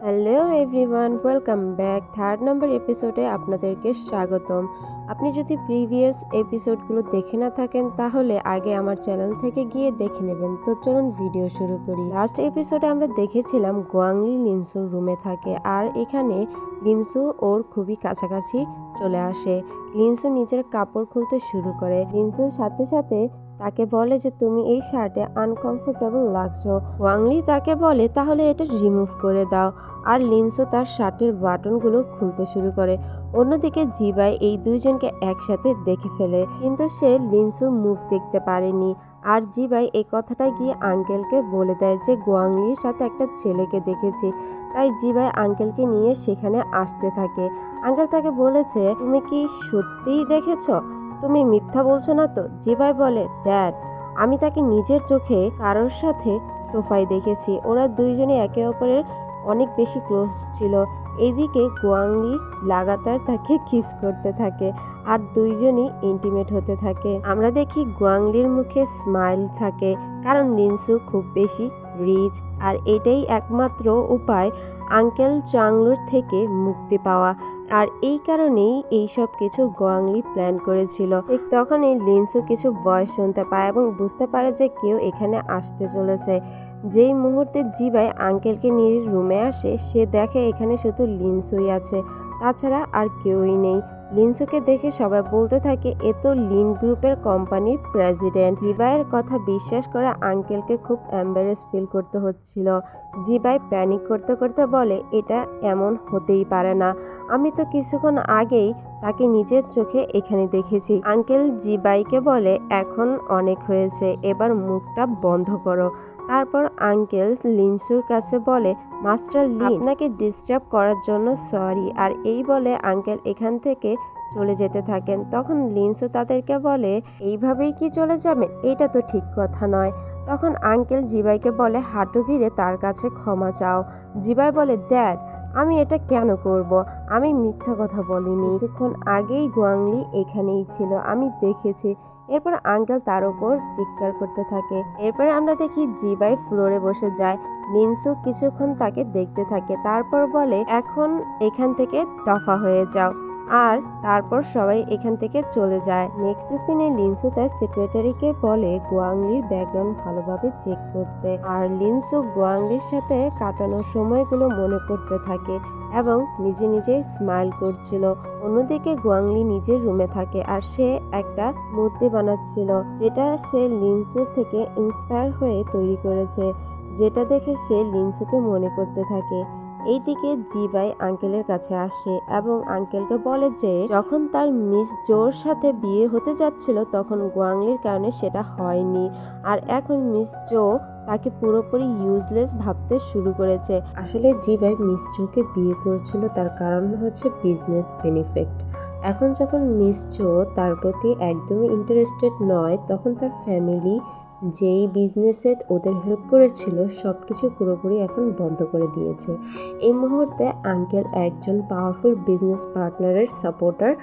Hello everyone welcome back third number এপিসোডে আপনাদেরকে স্বাগতম। আপনি যদি প্রিভিয়াস এপিসোডগুলো দেখে না থাকেন, তাহলে আগে আমার চ্যানেল থেকে গিয়ে দেখে নেবেন। তো চলুন ভিডিও শুরু করি। লাস্ট এপিসোডে আমরা দেখেছিলাম গোয়াংলি লিনসুর রুমে থাকে, আর এখানে লিনসু ওর খুবই কাছাকাছি চলে আসে। লিনসু নিজের কাপড় খুলতে শুরু করে। লিনসুর সাথে সাথে তাকে বলে যে, তুমি এই শার্টে আনকমফোর্টেবল লাগছো। ওয়াংলি তাকে বলে, তাহলে এটা রিমুভ করে দাও। আর লিনসো তার শার্টের বাটনগুলো খুলতে শুরু করে। অন্যদিকে জিবাই এই দুইজনকে একসাথে দেখে ফেলে। কিন্তু সে লিনসুর মুখ দেখতে পারেনি। আর জিবাই এই কথাটা গিয়ে আঙ্কেলকে বলে দেয় যে, গোয়াংলির সাথে একটা ছেলেকে দেখেছি। তাই জিবাই আঙ্কেলকে নিয়ে সেখানে আসতে থাকে। আঙ্কেল তাকে বলেছে, তুমি কি সত্যিই দেখেছ? তুমি মিথ্যা বলছো না তো? জিবাই বলে, ড্যাড, আমি তাকে নিজের চোখে কারোর সাথে সোফায় দেখেছি। ওরা দুইজনে একে অপরের অনেক বেশি ক্লোজ ছিল। এইদিকে গোয়াংলি লাগাতার তাকে কিস করতে থাকে আর দুইজনই ইন্টিমেট হতে থাকে। আমরা দেখি গোয়াংলির মুখে স্মাইল থাকে, কারণ লিনসু খুব বেশি রিচ আর এটাই একমাত্র উপায় আঙ্কেল চাংলুর থেকে মুক্তি পাওয়া। আর এই কারণেই এই সব কিছু গোয়াংলি প্ল্যান করেছিল। ঠিক তখনই লিনসু কিছু বয়স শুনতে পায় এবং বুঝতে পারে যে কেউ এখানে আসতে চলেছে। যেই মুহূর্তে জিবাই আঙ্কেলকে নিয়ে রুমে আসে, সে দেখে এখানে শুধু লিনসুই আছে। তাছাড়া আর কেউই নেই। লিনসুকে দেখে সবাই বলতে থাকে, এ তো লিন গ্রুপের কোম্পানির প্রেসিডেন্ট। জিবাইয়ের কথা বিশ্বাস করে আঙ্কেলকে খুব অ্যাম্বারেস ফিল করতে হচ্ছিল। জিবাই প্যানিক করতে করতে বলে, এটা এমন হতেই পারে না। আমি তো কিছুক্ষণ আগেই তাকে নিজের চোখে এখানে দেখেছি। আঙ্কেল জিবাইকে বলে, এখন অনেক হয়েছে, এবার মুখটা বন্ধ করো। তারপর আঙ্কেল লিনসুর কাছে বলে, মাস্টার লিন, আপনাকে ডিস্টার্ব করার জন্য সরি আর এই বলে আঙ্কেল এখান থেকে চলে যেতে থাকেন। তখন লিনসু তাদেরকে বলে, এইভাবেই কি চলে যাবেন? এটা তো ঠিক কথা নয়। তখন আঙ্কেল জিবাইকে বলে, হাঁটু গিরে তার কাছে ক্ষমা চাও। জিবাই বলে, ড্যাড, আমি এটা কেন করব? আমি মিথ্যা কথা বলিনি। কিছুক্ষণ আগেই গোয়াংলি এখানেই ছিল, আমি দেখেছি। এরপর আঙ্কেল তার উপর চিৎকার করতে থাকে। এরপরে আমরা দেখি জিবাই ফ্লোরে বসে যায়। লিনসু কিছুক্ষণ তাকে দেখতে থাকে, তারপর বলে, এখন এখান থেকে দফা হয়ে যাও। আর তারপর সবাই এখান থেকে চলে যায়। নেক্সট সিনে লিনসু তার সেক্রেটারিকে বলে গোয়াংলির ব্যাকগ্রাউন্ড ভালোভাবে চেক করতে। আর লিনসু গোয়াংলির সাথে কাটানোর সময়গুলো মনে করতে থাকে এবং নিজে নিজে স্মাইল করছিল। অন্যদিকে গোয়াংলি নিজের রুমে থাকে আর সে একটা মূর্তি বানাচ্ছিল, যেটা সে লিনসুর থেকে ইন্সপায়ার হয়ে তৈরি করেছে, যেটা দেখে সে লিনসুকে মনে করতে থাকে। এইদিকে জিবাই আঙ্কেলের কাছে আসে এবং আঙ্কেলকে বলে যে, যখন তার মিস জোর সাথে বিয়ে হতে যাচ্ছিল, তখন গোয়াংলির কারণে সেটা হয়নি। আর এখন মিস জো তাকে পুরোপুরি ইউজলেস ভাবতে শুরু করেছে। আসলে জিবাই মিস জোকে বিয়ে করেছিল, তার কারণ হচ্ছে বিজনেস বেনিফিট এখন যখন মিস জো তার প্রতি একদমই ইন্টারেস্টেড নয়, তখন তার ফ্যামিলি যেই বিজনেসে ওদের হেল্প করেছিল সব কিছু পুরোপুরি এখন বন্ধ করে দিয়েছে। এই মুহূর্তে আঙ্কেল একজন পাওয়ারফুল বিজনেস পার্টনারের সাপোর্টার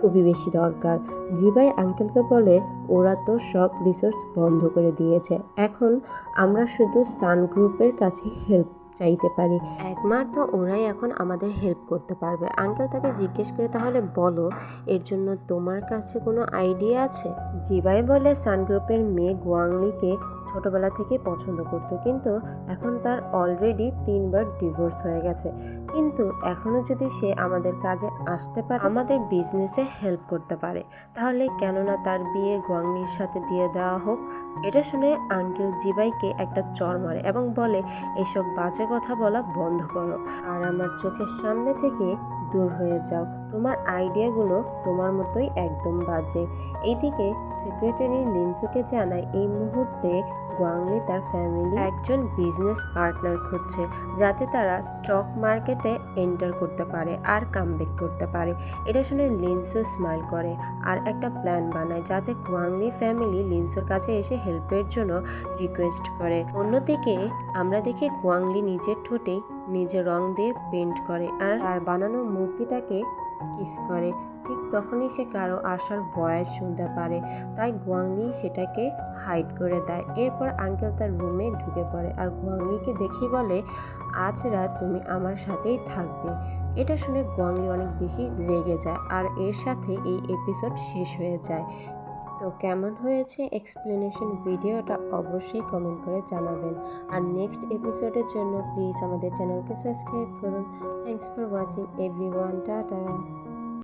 খুবই বেশি দরকার। জিবাই আঙ্কেলকে বলে, ওরা তো সব রিসোর্স বন্ধ করে দিয়েছে। এখন আমরা শুধু সান গ্রুপের কাছে হেল্প চাইতে পারি। একমাত্র ওরাই এখন আমাদের হেল্প করতে পারবে। আঙ্কেল তাকে জিজ্ঞেস করে, তাহলে বলো, এর জন্য তোমার কাছে কোনো আইডিয়া আছে? জিবাই বলে সানগ্রুপের মেয়ে গোয়াংলিকে ছোটবেলা থেকে পছন্দ করতো। কিন্তু এখন তার অলরেডি তিনবার ডিভোর্স হয়ে গেছে। কিন্তু এখনও যদি সে আমাদের কাজে আসতে পারে, আমাদের বিজনেসে হেল্প করতে পারে। তাহলে কেননা তার বিয়ে গোয়াংলির সাথে দিয়ে দেওয়া হোক, এটা শুনে আঙ্কেল জিবাইকে একটা চর মারে এবং বলে, এসব বাজে কথা বলা বন্ধ করো। আর আমার চোখের সামনে থেকে দূর হয়ে যাও। তোমার আইডিয়াগুলো তোমার মতোই একদম বাজে। এইদিকে সেক্রেটারি লিনসুকে জানায়, এই মুহূর্তে গোয়াংলি তার ফ্যামিলি একজন বিজনেস পার্টনার খুঁজছে, যাতে তারা স্টক মার্কেটে এন্টার করতে পারে আর কামব্যাক করতে পারে। এটা শুনে লিনসু স্মাইল করে আর একটা প্ল্যান বানায় যাতে গোয়াংলি ফ্যামিলি লিনসুর কাছে এসে হেল্পের জন্য রিকোয়েস্ট করে। অন্যদিকে আমরা দেখি গোয়াংলি নিজের ঠোঁটেই নিজে রং দিয়ে পেন্ট করে আর তার বানানো মূর্তিটাকে কিস করে। ঠিক তখনই সে কারও আসার ভয়েস শুনতে পারে। তাই গুয়াংলি সেটাকে হাইড করে দেয়। এরপর আঙ্কেল তার রুমে ঢুকে পড়ে আর গুয়াংলিকে দেখি বলে, আজ রাত তুমি আমার সাথেই থাকবে। এটা শুনে গুয়াংলি অনেক বেশি রেগে যায় আর এর সাথে এই এপিসোড শেষ হয়ে যায়। তো কেমন হয়েছে এক্সপ্লেনেশন ভিডিওটা অবশ্যই কমেন্ট করে জানাবেন। আর নেক্সট এপিসোডের জন্য প্লিজ আমাদের চ্যানেলকে সাবস্ক্রাইব করুন। Thanks for watching everyone tata